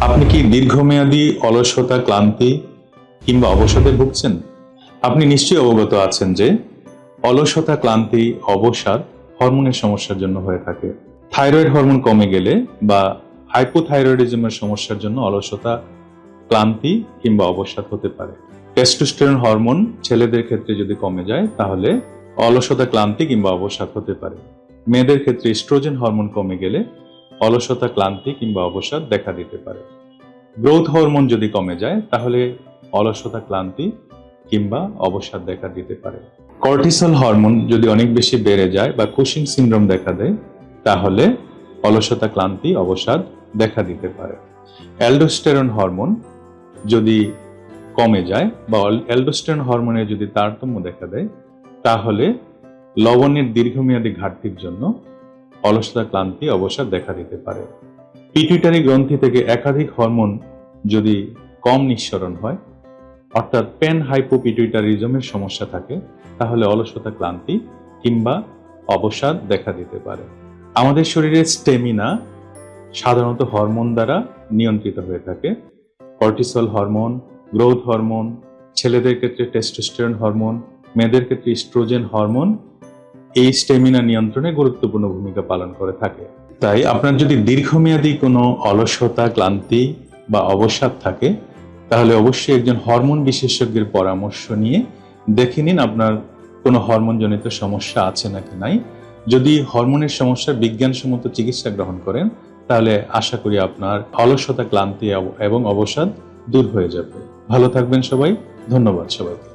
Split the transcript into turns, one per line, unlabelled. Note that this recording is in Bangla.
আপনি কি দীর্ঘমেয়াদী অলসতা, ক্লান্তি কিংবা অবসাদে ভুগছেন? আপনি নিশ্চয়ই অবগত আছেন যে অলসতা, ক্লান্তি, অবসাদ হরমোনের সমস্যার জন্য হয়ে থাকে। থাইরয়েড হরমোন কমে গেলে বা হাইপোথাইরয়েডিজমের সমস্যার জন্য অলসতা, ক্লান্তি কিংবা অবসাদ হতে পারে। টেস্টোস্টেরন হরমোন ছেলেদের ক্ষেত্রে যদি কমে যায়, তাহলে অলসতা, ক্লান্তি কিংবা অবসাদ হতে পারে। মেয়েদের ক্ষেত্রে স্ট্রোজেন হরমোন কমে গেলে অলসতা, ক্লান্তি কিংবা অবসাদ দেখা দিতে পারে। গ্রোথ হরমোন যদি কমে যায়, তাহলে অলসতা, ক্লান্তি কিংবা অবসাদ দেখা দিতে পারে। কর্টিসল হরমোন যদি অনেক বেশি বেড়ে যায় বা কুশিং সিনড্রোম দেখা দেয়, তাহলে অলসতা, ক্লান্তি, অবসাদ দেখা দিতে পারে। অ্যালডোস্টেরন হরমোন যদি কমে যায় বা অ্যালডোস্টেরন হরমোনের যদি তারতম্য দেখা দেয়, তাহলে লবণের দীর্ঘমেয়াদী ঘাটতির জন্য অলসতা, ক্লান্তি অবসাদ দেখা দিতে পারে। পিটুইটারি গ্রন্থি থেকে একাধিক হরমোন যদি কম নিঃসরণ হয়, অর্থাৎ পেন হাইপোপিটুইটারিজমের সমস্যা থাকে, তাহলে অলসতা, ক্লান্তি কিংবা অবসাদ দেখা দিতে পারে। আমাদের শরীরের স্টেমিনা সাধারণত হরমোন দ্বারা নিয়ন্ত্রিত হয়ে থাকে। কর্টিসল হরমোন, গ্রোথ হরমোন, ছেলেদের ক্ষেত্রে টেস্টোস্টেরন হরমোন, মেয়েদের ক্ষেত্রে স্ট্রোজেন হরমোন এই স্টেমিনা নিয়ন্ত্রণে গুরুত্বপূর্ণ ভূমিকা পালন করে থাকে। তাই আপনার যদি দীর্ঘমেয়াদী কোনো অলসতা, ক্লান্তি বা অবসাদ থাকে, তাহলে অবশ্যই একজন হরমোন বিশেষজ্ঞের পরামর্শ নিয়ে দেখে নিন আপনার কোনো হরমোনজনিত সমস্যা আছে নাকি নাই। যদি হরমোনের সমস্যার বিজ্ঞানসম্মত চিকিৎসা গ্রহণ করেন, তাহলে আশা করি আপনার অলসতা, ক্লান্তি এবং অবসাদ দূর হয়ে যাবে। ভালো থাকবেন সবাই। ধন্যবাদ সবাইকে।